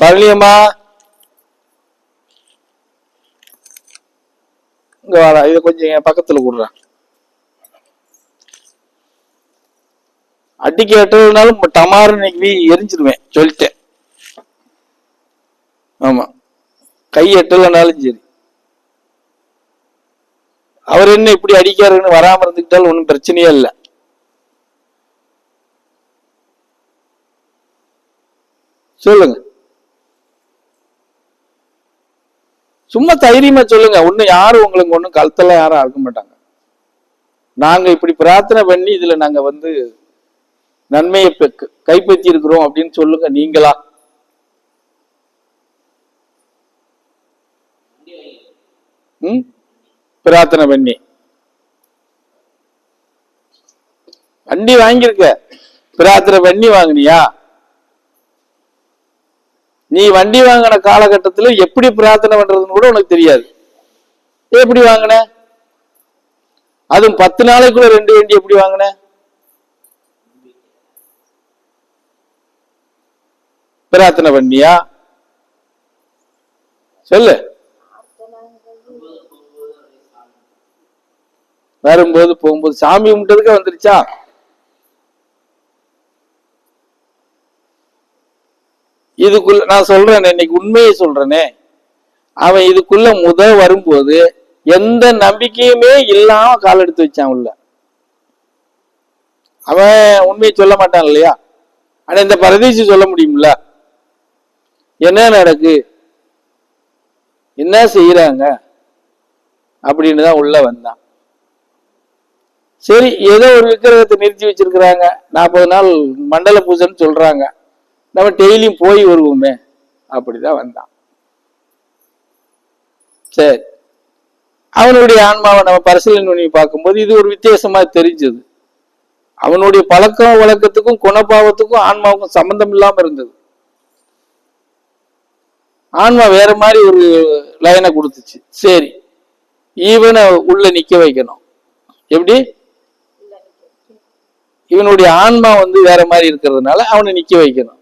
பழனியம்மா இங்க வாடா இதை கொஞ்சம் என் பக்கத்துல விடுறேன் அடி கேட்டதுனாலும் டமாரு இன்னைக்கு எரிஞ்சிருவேன் சொல்லிட்டேன். ஆமா. கை எட்டலனாலும் சரி. அவர் என்ன இப்படி அடிக்காருன்னு வராம இருந்துக்கிட்டாலும் ஒன்றும் பிரச்சனையே இல்லை. சொல்லுங்க. சும்மா தைரியமா சொல்லுங்க. ஒன்றும் யாரும் உங்களுக்கு ஒன்றும் கழுத்தெல்லாம் யாரும் அறுக்க மாட்டாங்க. நாங்க இப்படி பிரார்த்தனை பண்ணி இதுல நாங்க வந்து நன்மையை கைப்பற்றி இருக்கிறோம் அப்படின்னு சொல்லுங்க நீங்களா? ம்? பிரார்த்தனை பண்ணி. வண்டி வாங்கியிருக்க. பிரார்த்தனை பண்ணி வாங்குனியா? நீ வண்டி வாங்கின காலகட்டத்துல எப்படி பிரார்த்தனை பண்றதுன்னு கூட உனக்கு தெரியாது. எப்படி வாங்கின? அதுவும் பத்து நாளைக்குள்ள ரெண்டு வண்டி எப்படி வாங்கின? பிரார்த்தனை பண்ணியா? சொல்லு. வரும்போது போகும்போது சாமி கும்பிட்டதுக்கு வந்துருச்சா? இதுக்குள்ள நான் சொல்றேன் இன்னைக்கு உண்மையை சொல்றேனே. அவன் இதுக்குள்ள முத வரும்போது எந்த நம்பிக்கையுமே இல்லாம கால் எடுத்து வச்சான் உள்ள. அவன் உண்மையை சொல்ல மாட்டான் இல்லையா? ஆனா இந்த பரதேசி சொல்ல முடியும்ல? என்ன நடக்கு? என்ன செய்யறாங்க அப்படின்னு தான் உள்ள வந்தான். சரி ஏதோ ஒரு விக்கிரகத்தை நிறுத்தி வச்சிருக்கிறாங்க. நாற்பது நாள் மண்டல பூஜைன்னு சொல்றாங்க. நம்ம டெய்லியும் போய் வருவோமே. அப்படிதான் வந்தான். சரி. அவனுடைய ஆன்மாவை நம்ம பரிசீலனை பார்க்கும்போது இது ஒரு வித்தியாசமா தெரிஞ்சது. அவனுடைய பழக்கம் வழக்கத்துக்கும் குணபாவத்துக்கும் ஆன்மாவுக்கும் சம்பந்தம் இல்லாம இருந்தது. ஆன்மா வேற மாதிரி ஒரு லைனை கொடுத்துச்சு. சரி. இவனை உள்ள நிக்க வைக்கணும். எப்படி? இவனுடைய ஆன்மா வந்து வேற மாதிரி இருக்கிறதுனால அவனை நிக்க வைக்கணும்.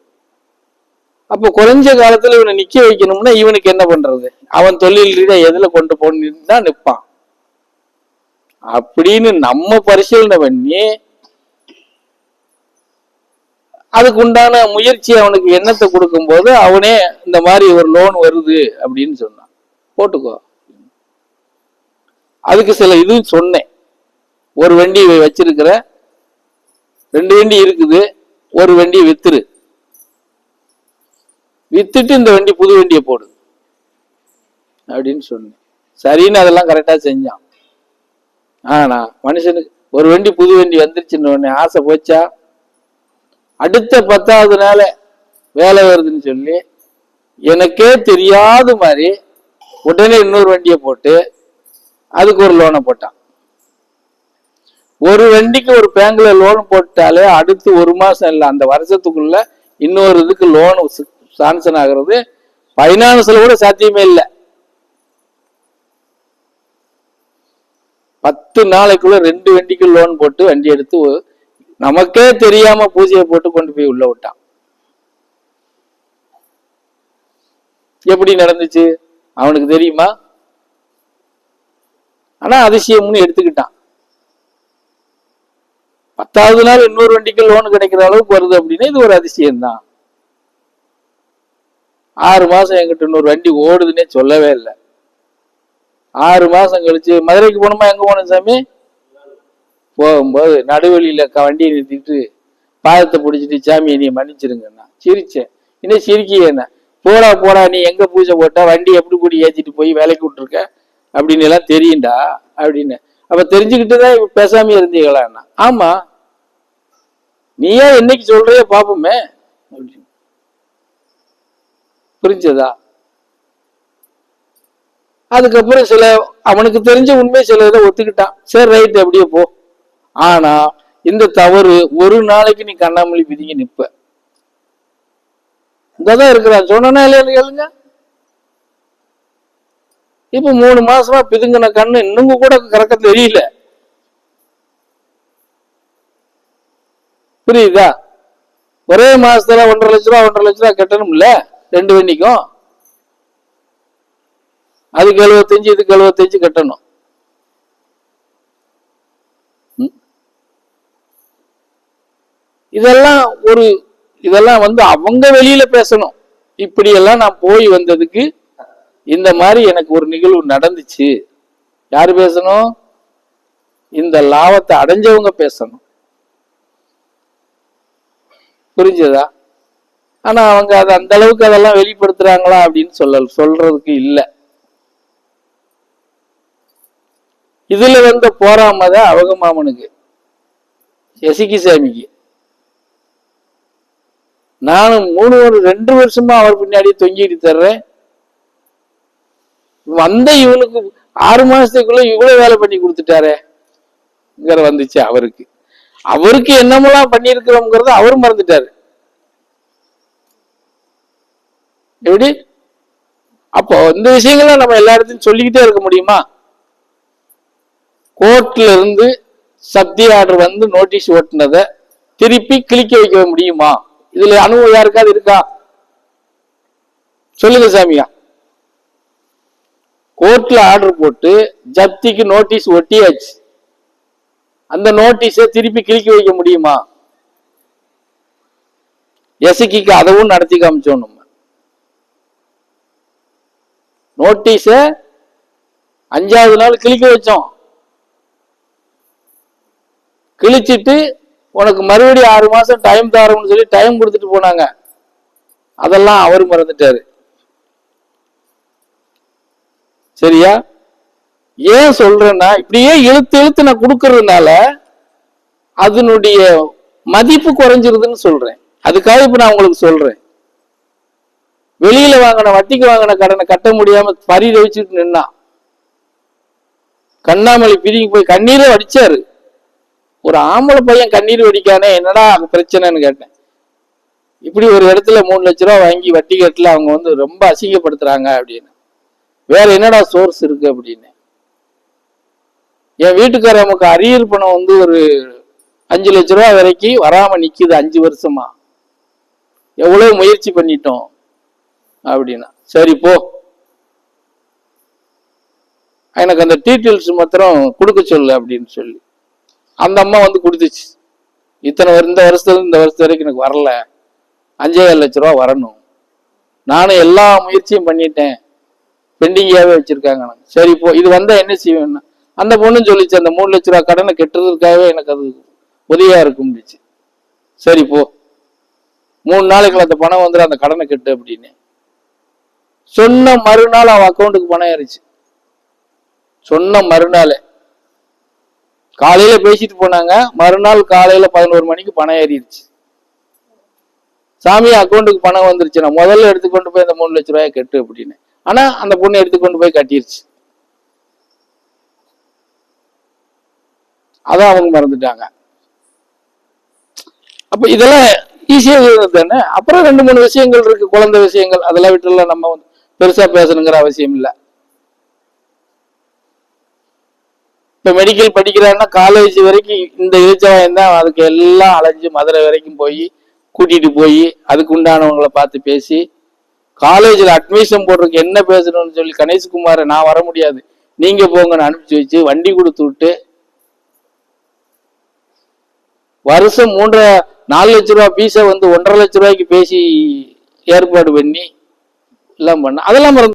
அப்போ குறைஞ்ச காலத்துல இவனை நிக்க வைக்கணும்னா இவனுக்கு என்ன பண்றது? அவன் தொழில் ரீதியா எதுல கொண்டு போகணும்னு தான் நிற்பான் அப்படின்னு நம்ம பரிசீலனை பண்ணி அதுக்கு உண்டான முயற்சி அவனுக்கு எண்ணத்தை கொடுக்கும்போது அவனே இந்த மாதிரி ஒரு லோன் வருது அப்படின்னு சொன்னான். போட்டுக்கோ. அதுக்கு சில இது சொன்னேன். ஒரு வண்டி வச்சிருக்கிற ரெண்டு வண்டி இருக்குது ஒரு வண்டி வித்துரு. வித்துட்டு இந்த வண்டி புது வண்டியை போடு அப்படின்னு சொன்னேன். சரின்னு அதெல்லாம் கரெக்டாக செஞ்சான். ஆனா மனுஷனுக்கு ஒரு வண்டி புது வண்டி வந்துருச்சுன்னு உடனே ஆசை போச்சா? அடுத்த பத்தாவது நாள் வேலை வருதுன்னு சொல்லி எனக்கே தெரியாத மாதிரி உடனே இன்னொரு வண்டியை போட்டு அதுக்கு ஒரு லோனை போட்டான். ஒரு வண்டிக்கு ஒரு பேங்க்ல லோன் போட்டாலே அடுத்து ஒரு மாசம் இல்லை அந்த வருஷத்துக்குள்ள இன்னொரு இதுக்கு லோன் சான்சன் ஆகுறது. ஃபைனான்ஸ்ல கூட சாத்தியமே இல்லை. பத்து நாளைக்குள்ள ரெண்டு வண்டிக்கு லோன் போட்டு வண்டி எடுத்து நமக்கே தெரியாம பூஜையை போட்டு கொண்டு போய் உள்ள விட்டான். எப்படி நடந்துச்சு? அவனுக்கு தெரியுமா? ஆனா அதிசயம்னு எடுத்துக்கிட்டான். பத்தாவது நாள் இன்னொரு வண்டிக்கு லோன் கிடைக்கிற அளவுக்கு வருது அப்படின்னா இது ஒரு அதிசயம்தான். ஆறு மாதம் என்கிட்ட இன்னொரு வண்டி ஓடுதுன்னே சொல்லவே இல்லை. ஆறு மாதம் கழிச்சு மதுரைக்கு போகணுமா எங்கே போகணும் சாமி? போகும்போது நடுவழியில் க- வண்டியை நிறுத்திட்டு பாதத்தை பிடிச்சிட்டு சாமி நீ மன்னிச்சிருங்கண்ணா சிரிச்சேன். இன்னும் என்ன போடா போடா நீ எங்கே பூஜை போட்டால் வண்டி எப்படி கூடி ஏற்றிட்டு போய் வேலைக்கு விட்டுருக்க? அப்படின்னு எல்லாம் தெரியும்டா அப்படின்னு. அப்போ தெரிஞ்சுக்கிட்டு தான் இப்போ பேசாம இருந்தீங்களாண்ணா ஆமாம் நீ ஏன் என்னைக்கு சொல்கிறே பார்ப்போமே புரிஞ்சதா? அதுக்கப்புறம் சில அவனுக்கு தெரிஞ்ச உண்மை சில இதை ஒத்துக்கிட்டான். சரி ரைட் அப்படியே போ. ஆனா இந்த தவறு ஒரு நாளைக்கு நீ கண்ணாமொழி பிதிங்க நிப்ப. இங்கதான் இருக்கிறான். சொன்னா இல்லையா கேளுங்க. இப்ப மூணு மாசமா பிதுங்கின கண்ணு இன்னும் கூட கறக்க தெரியல. புரியுதா? ஒரே மாசத்துல ஒன்றரை லட்ச ரூபா ஒன்றரை லட்ச ரூபா கட்டணும்ல? ரெண்டு வண்டிக்கும். அதுக்கு எழுபத்தஞ்சு இதுக்கு எழுபத்தஞ்சு கட்டணும். ம்? இதெல்லாம் ஒரு இதெல்லாம் வந்து அவங்க வெளியில பேசணும். இப்படி எல்லாம் நான் போய் வந்ததுக்கு இந்த மாதிரி எனக்கு ஒரு நிகழ்வு நடந்துச்சு. யாரு பேசணும்? இந்த லாபத்தை அடைஞ்சவங்க பேசணும். புரிஞ்சதா? ஆனா அவங்க அதை அந்த அளவுக்கு அதெல்லாம் வெளிப்படுத்துறாங்களா அப்படின்னு சொல்ல சொல்றதுக்கு இல்லை. இதுல வந்த போராம தான் அவங்க மாமனுக்கு எசிக்கி சாமிக்கு. நானும் மூணு ஒரு ரெண்டு வருஷமா அவர் பின்னாடி தொங்கிட்டு தர்றேன். வந்த இவனுக்கு ஆறு மாசத்துக்குள்ள இவ்வளவு வேலை பண்ணி கொடுத்துட்டாரே வந்துச்சு அவருக்கு. அவருக்கு என்னமெல்லாம் பண்ணியிருக்கிறோங்கிறத அவர் மறந்துட்டாரு. எப்படி? அப்போ இந்த விஷயங்களை நம்ம எல்லா இடத்தையும் சொல்லிக்கிட்டே இருக்க முடியுமா? கோர்ட்ல இருந்து சக்தி ஆர்டர் வந்து நோட்டீஸ் ஓட்டுனதை திருப்பி கிளிக்க வைக்க முடியுமா? இதுல அனுபவம் யாருக்காவது இருக்கா? சொல்லுங்க சாமியா. கோர்ட்ல ஆர்டர் போட்டு ஜப்திக்கு நோட்டீஸ் ஒட்டியாச்சு. அந்த நோட்டீஸை திருப்பி கிளிக்க வைக்க முடியுமா? எசக்கிக்கு அதவும் நடத்தி காமிச்சோம் நம்ம நோட்டீஸ அஞ்சாவது நாள் கிழிக்க வச்சோம். கிழிச்சிட்டு உனக்கு மறுபடியும் ஆறு மாசம் டைம் தரோம்னு சொல்லி டைம் கொடுத்துட்டு போனாங்க. அதெல்லாம் அவர் மறந்துட்டாரு. சரியா? ஏன் சொல்றேன்னா இப்படியே இழுத்து இழுத்து நான் கொடுக்கறதுனால அதனுடைய மதிப்பு குறைஞ்சிருதுன்னு சொல்றேன். அதுக்காக இப்ப நான் உங்களுக்கு சொல்றேன். வெளியில வாங்கின வட்டிக்கு வாங்கின கடனை கட்ட முடியாம பறி வச்சுட்டு நின்னா. கண்ணாமலை பிரிங்கி போய் கண்ணீரை வடிச்சாரு. ஒரு ஆம்பளை பையன் கண்ணீர் வடிக்கானே என்னடா பிரச்சனைன்னு கேட்டேன். இப்படி ஒரு இடத்துல மூணு லட்ச ரூபா வாங்கி வட்டி கட்டல அவங்க வந்து ரொம்ப அசிங்கப்படுத்துறாங்க அப்படின்னு. வேற என்னடா சோர்ஸ் இருக்கு அப்படின்னு. என் வீட்டுக்கார நமக்கு அரியர் பணம் வந்து ஒரு அஞ்சு லட்ச ரூபா வரைக்கும் வராம நிக்குது அஞ்சு வருஷமா. எவ்வளவு முயற்சி பண்ணிட்டோம். அப்படின்னா. சரி போ. எனக்கு அந்த டீட்டெயில்ஸ் மாத்திரம் கொடுக்க சொல்லு அப்படின்னு சொல்லி. அந்த அம்மா வந்து கொடுத்துச்சு. இத்தனை இந்த வருஷத்துல இந்த வருஷத்து வரைக்கும் எனக்கு வரல. அஞ்சே ஏழு லட்ச ரூபா வரணும். நானும் எல்லா முயற்சியும் பண்ணிட்டேன். பெண்டிங்காகவே வச்சிருக்காங்க எனக்கு. சரி போ. இது வந்தால் என்ன செய்வேன்னா அந்த பொண்ணும் சொல்லிச்சு அந்த மூணு லட்ச ரூபா கடனை கெட்டுறதுக்காகவே எனக்கு அது உதவியாக இருக்கும்னுச்சு சரி போ. மூணு நாளைக்குள்ள அந்த பணம் வந்துடும் அந்த கடனை கெட்டு அப்படின்னு. சொன்ன மறுநாள் அவன் அக்கௌண்ட்டுக்கு பணம் ஏறிச்சு. சொன்ன மறுநாள். காலையில பேசிட்டு போனாங்க. மறுநாள் காலையில பதினோரு மணிக்கு பணம் ஏறிடுச்சு. சாமி அக்கௌண்ட்டுக்கு பணம் வந்துருச்சு. நான் முதல்ல எடுத்துக்கொண்டு போய் அந்த மூணு லட்ச ரூபாய் கட்டு அப்படின்னு. ஆனா அந்த பொண்ணு எடுத்துக்கொண்டு போய் கட்டிருச்சு. அதான் அவங்க மறந்துட்டாங்க. அப்ப இதெல்லாம் ஈஸியா தானே? அப்புறம் ரெண்டு மூணு விஷயங்கள் இருக்கு. குழந்தை விஷயங்கள் அதெல்லாம் விட்டுலாம் நம்ம வந்து பெருசா பேசணுங்கிற அவசியம் இல்லை. இப்ப மெடிக்கல் படிக்கிறான்னா காலேஜ் வரைக்கும் இந்த இழிச்சவாயம் தான் அதுக்கு எல்லாம் அலைஞ்சு மதுரை வரைக்கும் போய் கூட்டிட்டு போய் அதுக்கு உண்டானவங்களை பார்த்து பேசி காலேஜில் அட்மிஷன் போடுறதுக்கு என்ன பேசணும்னு சொல்லி கணேஷ்குமாரை நான் வர முடியாது. நீங்க போங்கன்னு அனுப்பிச்சு வச்சு வண்டி கொடுத்து விட்டு வருஷம் மூன்றரை நாலு லட்ச ரூபா பீஸை வந்து ஒன்றரை லட்ச ரூபாய்க்கு பேசி ஏற்பாடு பண்ணி எல்லாம் பண்ண அதெல்லாம் மறந்து